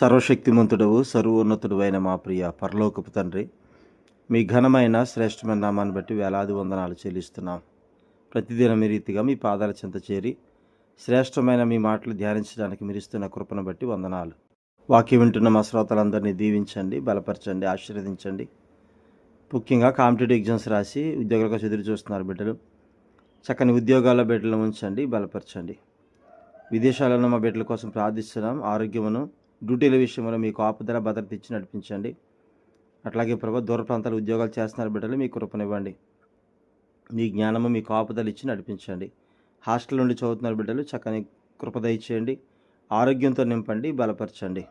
సర్వశక్తిమంతుడవు సర్వోన్నతుడు అయిన మా ప్రియ పరలోకపు తండ్రి మీ ఘనమైన శ్రేష్టమైన నామాన్ని బట్టి వేలాది వందనాలు చెల్లిస్తున్నాం. ప్రతిదిన మీ రీతిగా మీ పాదాల చెంత చేరి శ్రేష్టమైన మీ మాటలు ధ్యానించడానికి మిరిస్తున్న కృపను బట్టి వందనాలు. వాక్యం వింటున్న మా శ్రోతలందరినీ దీవించండి బలపరచండి ఆశీర్వదించండి. ముఖ్యంగా కాంపిటేటివ్ ఎగ్జామ్స్ రాసి ఉద్యోగాలకు కోసం ఎదురు చూస్తున్నారు బిడ్డలు. చక్కని ఉద్యోగాల బిడ్డలను ఉంచండి బలపరచండి. విదేశాలలో మా బిడ్డల కోసం ప్రార్థిస్తున్నాం ఆరోగ్యమును డ్యూటీల విషయంలో మీకు ఆపుదల భద్రత ఇచ్చి నడిపించండి. అట్లాగే ప్రభా దూర ప్రాంతాల ఉద్యోగాలు చేస్తున్నారు బిడ్డలు మీ కృపనివ్వండి. మీ జ్ఞానము మీ కాపుదలు ఇచ్చి నడిపించండి. హాస్టల్ నుండి చదువుతున్నారు బిడ్డలు చక్కని కృపదయచేయండి ఆరోగ్యంతో నింపండి బలపరచండి.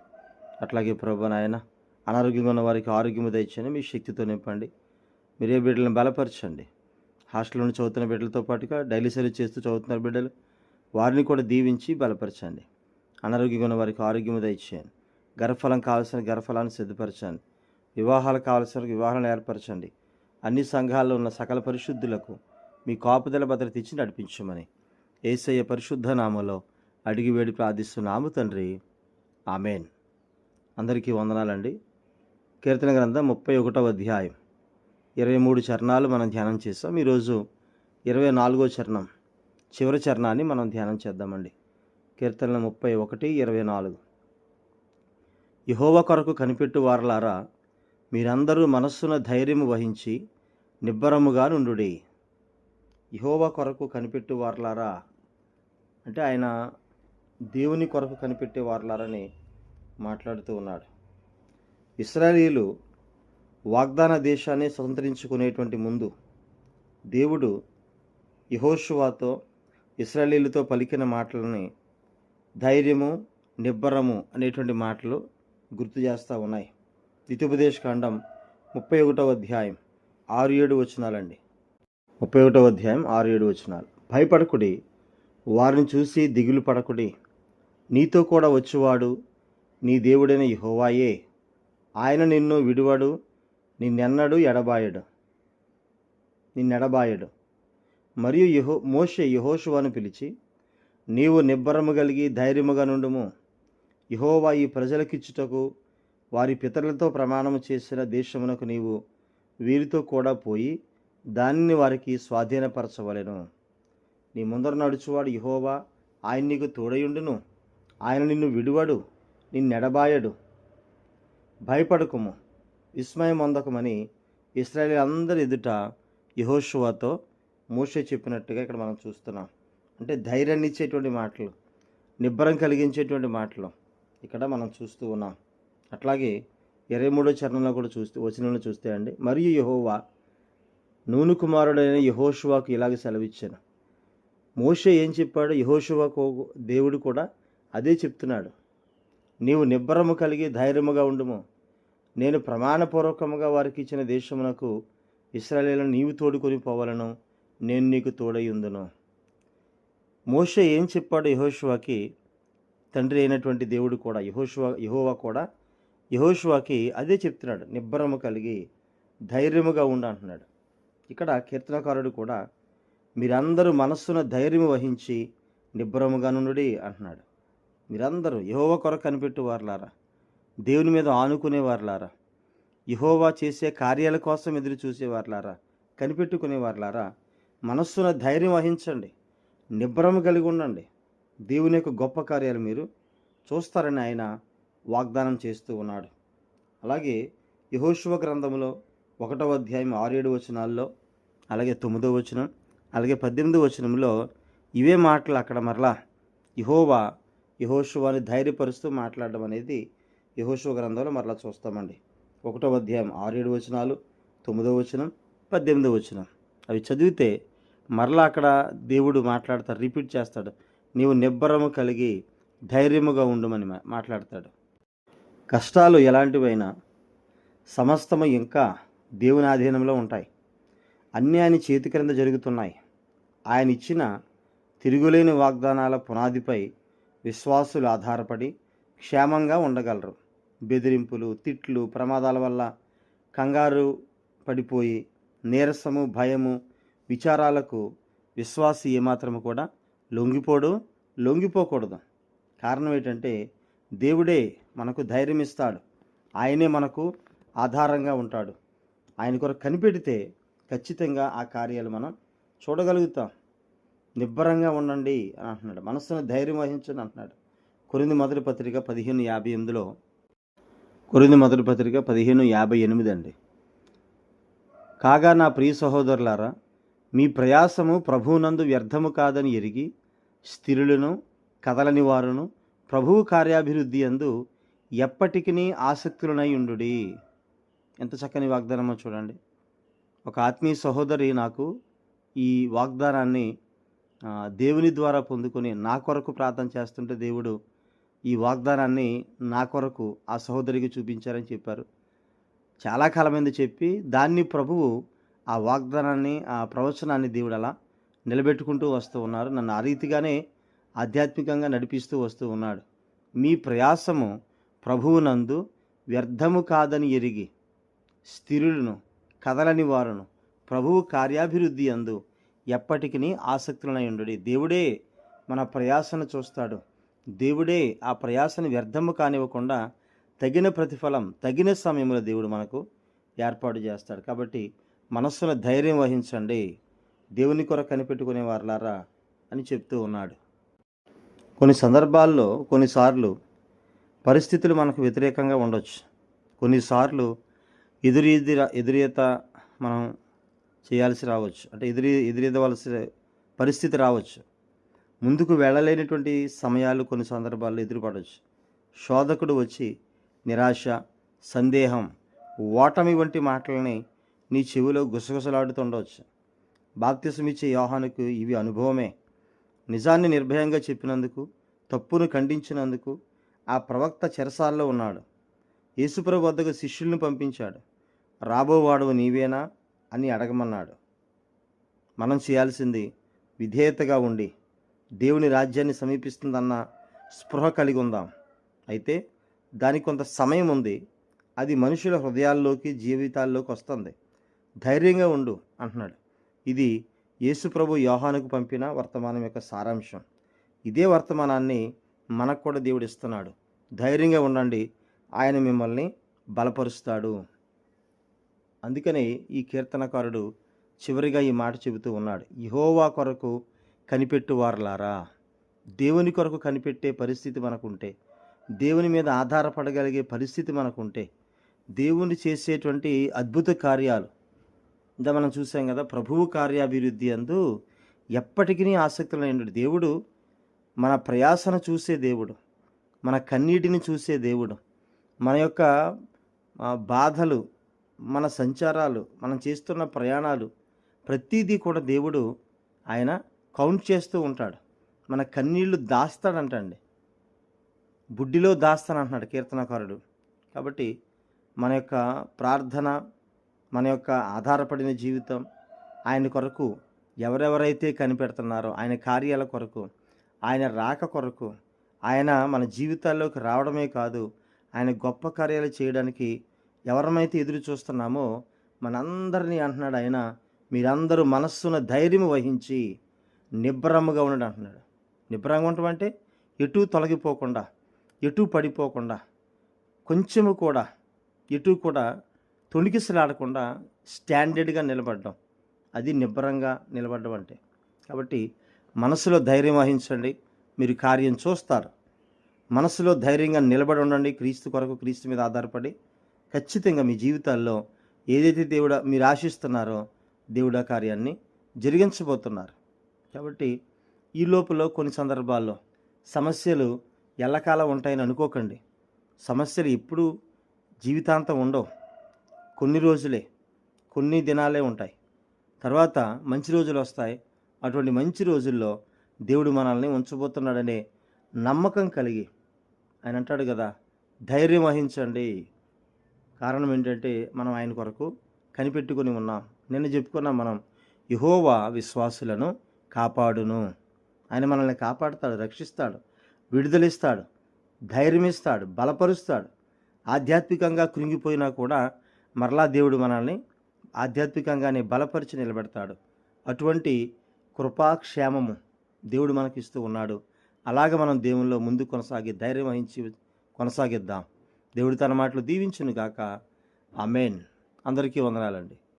అట్లాగే ప్రభు నాయన అనారోగ్యంగా ఉన్న వారికి ఆరోగ్యము దయచేయండి మీ శక్తితో నింపండి. మీరే బిడ్డలను బలపరచండి. హాస్టల్ నుండి చదువుతున్న బిడ్డలతో పాటుగా డైలీ సర్వీస్ చేస్తూ చదువుతున్నారు బిడ్డలు వారిని కూడా దీవించి బలపరచండి. అనారోగ్యంగా ఉన్న వారికి ఆరోగ్యము దయచేయండి. గర్భఫలం కావాల్సిన గర్భఫలాన్ని సిద్ధపరచండి. వివాహాలు కావాల్సిన వివాహాలను ఏర్పరచండి. అన్ని సంఘాల్లో ఉన్న సకల పరిశుద్ధులకు మీ కాపుదల భద్రత ఇచ్చి నడిపించమని ఏసయ్య పరిశుద్ధ నామలో అడిగి వేడి ప్రార్థిస్తున్నాము తండ్రి. ఆమెన్. అందరికీ వందనాలండి. కీర్తన గ్రంథం ముప్పై ఒకటవ అధ్యాయం. ఇరవై మూడు చరణాలు మనం ధ్యానం చేస్తాం ఈరోజు ఇరవై నాలుగో చరణం. చివరి చరణాన్ని మనం ధ్యానం చేద్దామండి. కీర్తనలు ముప్పై ఒకటి ఇరవై నాలుగు. యహోవ కొరకు కనిపెట్టు వారలారా మీరందరూ మనస్సున ధైర్యము వహించి నిబ్బరముగా నుండుడి. యహోవ కొరకు కనిపెట్టు వారలారా అంటే ఆయన దేవుని కొరకు కనిపెట్టే వారలారని మాట్లాడుతూ ఉన్నాడు. ఇస్రాయేలీలు వాగ్దాన దేశాన్ని స్వతంత్రించుకునేటువంటి ముందు దేవుడు యహోషువాతో ఇస్రాయేలీలతో పలికిన మాటలని ధైర్యము నిబ్బరము అనేటువంటి మాటలు గుర్తు చేస్తూ ఉన్నాయి. ద్వితీయోపదేశ కాండం ముప్పై ఒకటవ అధ్యాయం ఆరు ఏడు వచనాలండి. ముప్పై ఒకటవ అధ్యాయం ఆరు ఏడు వచనాలు. భయపడకుడి వారిని చూసి దిగులు పడకుడి. నీతో కూడా వచ్చేవాడు నీ దేవుడైన యహోవాయే. ఆయన నిన్ను విడువడు నిన్నెన్నడు ఎడబాయడు. నిన్నెడబాయడు. మరియు యహో మోషే యహోషువాను పిలిచి నీవు నిబ్బరము కలిగి ధైర్యముగా నుండుము. యహోవా ఈ ప్రజలకిచ్చుటకు వారి పితరులతో ప్రమాణము చేసిన దేశమునకు నీవు వీరితో కూడా పోయి దానిని వారికి స్వాధీనపరచవలెను. నీ ముందర నడుచువాడు యహోవా ఆయన నీకు తోడయుండును. ఆయన నిన్ను విడువడు నిన్నెడబాయడు భయపడకుము. విస్మయం అందకమని ఇస్రాయేల్ అందరి ఎదుట యహోషువాతో మోషే చెప్పినట్టుగా ఇక్కడ మనం చూస్తున్నాం. అంటే ధైర్యాన్ని ఇచ్చేటువంటి మాటలు నిబ్బరం కలిగించేటువంటి మాటలు ఇక్కడ మనం చూస్తూ ఉన్నాం. అట్లాగే ఇరవై మూడో చరణంలో కూడా చూస్తే వచనంలో చూస్తే అండి మరియు యహోవా నూను కుమారుడైన యహోషువాకు ఇలాగ సెలవిచ్చాను. మోషే ఏం చెప్పాడు? యహోషువాకు దేవుడు కూడా అదే చెప్తున్నాడు. నీవు నిబ్బరము కలిగి ధైర్యముగా ఉండుము. నేను ప్రమాణపూర్వకముగా వారికి ఇచ్చిన దేశమునకు ఇస్రాయేలను నీవు తోడుకొని పోవాలను. నేను నీకు తోడయ్యుందును మోషే ఏం చెప్పాడు యహోషువాకి తండ్రి అయినటువంటి దేవుడు కూడా యహోషువా యహోవా కూడా యహోషువాకి అదే చెప్తున్నాడు. నిబ్బరము కలిగి ధైర్యముగా ఉండు అంటున్నాడు. ఇక్కడ కీర్తనకారుడు కూడా మీరందరూ మనస్సున ధైర్యము వహించి నిబ్బరముగా నుండి అంటున్నాడు. మీరందరూ యహోవా కొరకు కనిపెట్టు వారులారా దేవుని మీద ఆనుకునే వారులారా యహోవా చేసే కార్యాల కోసం ఎదురు చూసేవారులారా కనిపెట్టుకునే వారులారా మనస్సున ధైర్యం వహించండి. నిబ్బరం కలిగి ఉండండి. దేవుని యొక్క గొప్ప కార్యాలు మీరు చూస్తారని ఆయన వాగ్దానం చేస్తూ ఉన్నాడు. అలాగే యహోశివ గ్రంథంలో ఒకటవ అధ్యాయం ఆరేడు వచనాల్లో అలాగే తొమ్మిదో వచనం అలాగే పద్దెనిమిదో వచనంలో ఇవే మాటలు అక్కడ మరలా యహోవా యహోశివాని ధైర్యపరుస్తూ మాట్లాడడం అనేది యహోశివ గ్రంథంలో మరలా చూస్తామండి. ఒకటో అధ్యాయం ఆరేడు వచనాలు తొమ్మిదో వచనం పద్దెనిమిదో వచనం. అవి చదివితే మరలా అక్కడ దేవుడు మాట్లాడతాడు రిపీట్ చేస్తాడు. నీవు నిబ్బరము కలిగి ధైర్యముగా ఉండమని మా- మాట్లాడతాడు. కష్టాలు ఎలాంటివైనా సమస్తము ఇంకా దేవుని ఆధీనంలో ఉంటాయి. అన్నీ ఆయన చేతి క్రింద జరుగుతున్నాయి. ఆయన ఇచ్చిన తిరుగులేని వాగ్దానాల పునాదిపై విశ్వాసులు ఆధారపడి క్షేమంగా ఉండగలరు. బెదిరింపులు తిట్లు ప్రమాదాల వల్ల కంగారు పడిపోయి నీరసము భయము విచారాలకు విశ్వాసి ఏమాత్రము కూడా లొంగిపోడు లొంగిపోకూడదు. కారణం ఏంటంటే దేవుడే మనకు ధైర్యం ఇస్తాడు ఆయనే మనకు ఆధారంగా ఉంటాడు. ఆయన కొరకు కనిపెడితే ఖచ్చితంగా ఆ కార్యాలు మనం చూడగలుగుతాం. నిబ్బరంగా ఉండండి అని అంటున్నాడు. మనస్సును ధైర్యం వహించండి అంటున్నాడు. కొరింది మొదటి పత్రిక పదిహేను యాభై ఎనిమిదిలో కొరింది మొదటి పత్రిక పదిహేను యాభై ఎనిమిది అండి. కాగా నా ప్రియ సహోదరులారా మీ ప్రయాసము ప్రభువునందు వ్యర్థము కాదని ఎరిగి స్థిరులను కదలని వారును ప్రభువు కార్యాభివృద్ధి అందు ఎప్పటికీ ఆసక్తులనై ఉండుడి. ఎంత చక్కని వాగ్దానమో చూడండి. ఒక ఆత్మీయ సహోదరి నాకు ఈ వాగ్దానాన్ని దేవుని ద్వారా పొందుకొని నా కొరకు ప్రార్థన చేస్తుంటే దేవుడు ఈ వాగ్దానాన్ని నా కొరకు ఆ సహోదరికి చూపించారని చెప్పారు. చాలా కాలమైంది చెప్పి దాన్ని ప్రభువు ఆ వాగ్దానాన్ని ఆ ప్రవచనాన్ని దేవుడు అలా నిలబెట్టుకుంటూ వస్తూ ఉన్నారు. నన్ను ఆ రీతిగానే ఆధ్యాత్మికంగా నడిపిస్తూ వస్తూ ఉన్నాడు. మీ ప్రయాసము ప్రభువునందు వ్యర్థము కాదని ఎరిగి స్థిరులను కదలని వారును ప్రభువు కార్యాభివృద్ధి అందు ఎప్పటికీ ఆసక్తులనైండు దేవుడే మన ప్రయాసను చూస్తాడు. దేవుడే ఆ ప్రయాసను వ్యర్థము కానివ్వకుండా తగిన ప్రతిఫలం తగిన సమయంలో దేవుడు మనకు ఏర్పాటు చేస్తాడు. కాబట్టి మనస్సును ధైర్యం వహించండి. దేవుని కొర కనిపెట్టుకునే వారులారా అని చెప్తూ ఉన్నాడు. కొన్ని సందర్భాల్లో కొన్నిసార్లు పరిస్థితులు మనకు వ్యతిరేకంగా ఉండొచ్చు. కొన్నిసార్లు ఎదురు ఎదురీత మనం చేయాల్సి రావచ్చు. అంటే ఎదురు ఎదురెదవలసిన పరిస్థితి రావచ్చు. ముందుకు వెళ్ళలేనటువంటి సమయాలు కొన్ని సందర్భాల్లో ఎదురుపడవచ్చు శోధకుడు వచ్చి నిరాశ సందేహం ఓటమి వంటి మాటలని నీ చెవిలో గుసగుసలాడుతుండవచ్చు. బాప్తిసమిచ్చే యోహానుకు ఇవి అనుభవమే. నిజాన్ని నిర్భయంగా చెప్పినందుకు తప్పును ఖండించినందుకు ఆ ప్రవక్త చెరసాల్లో ఉన్నాడు. యేసుప్రభు వద్దకు శిష్యుల్ని పంపించాడు. రాబోవాడవు నీవేనా? అని అడగమన్నాడు. మనం చేయాల్సింది విధేయతగా ఉండి దేవుని రాజ్యాన్ని సమీపిస్తుందన్న స్పృహ కలిగి ఉందాం. అయితే దానికి కొంత సమయం ఉంది. అది మనుషుల హృదయాల్లోకి జీవితాల్లోకి వస్తుంది. ధైర్యంగా ఉండు అంటున్నాడు. ఇది యేసుప్రభు యోహానుకు పంపిన వర్తమానం యొక్క సారాంశం. ఇదే వర్తమానాన్ని మనకు కూడా దేవుడు ఇస్తున్నాడు. ధైర్యంగా ఉండండి. ఆయన మిమ్మల్ని బలపరుస్తాడు. అందుకనే ఈ కీర్తనకారుడు చివరిగా ఈ మాట చెబుతూ ఉన్నాడు. యహోవా కొరకు కనిపెట్టువారులారా. దేవుని కొరకు కనిపెట్టే పరిస్థితి మనకుంటే దేవుని మీద ఆధారపడగలిగే పరిస్థితి మనకుంటే దేవుని చేసేటువంటి అద్భుత కార్యాలు ఇంత మనం చూసాం కదా ప్రభువు కార్యాభివృద్ధి అందు ఎప్పటికీ ఆసక్తులు అయినాడు దేవుడు మన ప్రయాసను చూసే దేవుడు మన కన్నీటిని చూసే దేవుడు. మన యొక్క బాధలు మన సంచారాలు మనం చేస్తున్న ప్రయాణాలు ప్రతిదీ కూడా దేవుడు ఆయన కౌంట్ చేస్తూ ఉంటాడు. మన కన్నీళ్ళు దాస్తాడంటండి. బుడ్డిలో దాస్తానంటున్నాడు కీర్తనకారుడు. కాబట్టి మన యొక్క ప్రార్థన మన యొక్క ఆధారపడిన జీవితం ఆయన కొరకు ఎవరెవరైతే కనిపెడుతున్నారో ఆయన కార్యాల కొరకు ఆయన రాక కొరకు ఆయన మన జీవితాల్లోకి రావడమే కాదు ఆయన గొప్ప కార్యాలు చేయడానికి ఎవరమైతే ఎదురు చూస్తున్నామో మనందరినీ అంటున్నాడు ఆయన మీరందరూ మనస్సున ధైర్యం వహించి నిబ్బరముగా ఉండండి అంటున్నాడు. నిబ్రంగా ఉండటం అంటే ఎటు తొలగిపోకుండా ఎటు పడిపోకుండా కొంచెము కూడా ఎటు కూడా తొణికిసలాడకుండా స్టాండర్డ్గా నిలబడడం. అది నిబ్బరంగా నిలబడడం అంటే. కాబట్టి మనసులో ధైర్యం వహించండి. మీరు కార్యం చూస్తారు. మనసులో ధైర్యంగా నిలబడి ఉండండి. క్రీస్తు కొరకు క్రీస్తు మీద ఆధారపడి ఖచ్చితంగా మీ జీవితాల్లో ఏదైతే దేవుడ మీరు ఆశిస్తున్నారో దేవుడా కార్యాన్ని జరిగించబోతున్నారు. కాబట్టి ఈ లోపల కొన్ని సందర్భాల్లో సమస్యలు ఎల్లకాలం ఉంటాయని అనుకోకండి. సమస్యలు ఎప్పుడు జీవితాంతం ఉండవు. కొన్ని రోజులే కొన్ని దినాలే ఉంటాయి. తర్వాత మంచి రోజులు వస్తాయి. అటువంటి మంచి రోజుల్లో దేవుడు మనల్ని ఉంచబోతున్నాడనే నమ్మకం కలిగి ఆయన అంటాడు కదా ధైర్యం వహించండి. కారణం ఏంటంటే మనం ఆయన కొరకు కనిపెట్టుకొని ఉన్నాం. నిన్న చెప్పుకున్నాం మనం యహోవా విశ్వాసులను కాపాడును. ఆయన మనల్ని కాపాడుతాడు రక్షిస్తాడు విడుదలిస్తాడు ధైర్యమిస్తాడు బలపరుస్తాడు. ఆధ్యాత్మికంగా కృంగిపోయినా కూడా మరలా దేవుడు మనల్ని ఆధ్యాత్మికంగానే బలపరిచి నిలబెడతాడు. అటువంటి కృపాక్షేమము దేవుడు మనకిస్తూ ఉన్నాడు. అలాగ మనం దేవుల్లో ముందు కొనసాగి ధైర్యం వహించి కొనసాగిద్దాం. దేవుడు తన మాటలు దీవించును గాక అమేన్ అందరికీ వందనాలండి.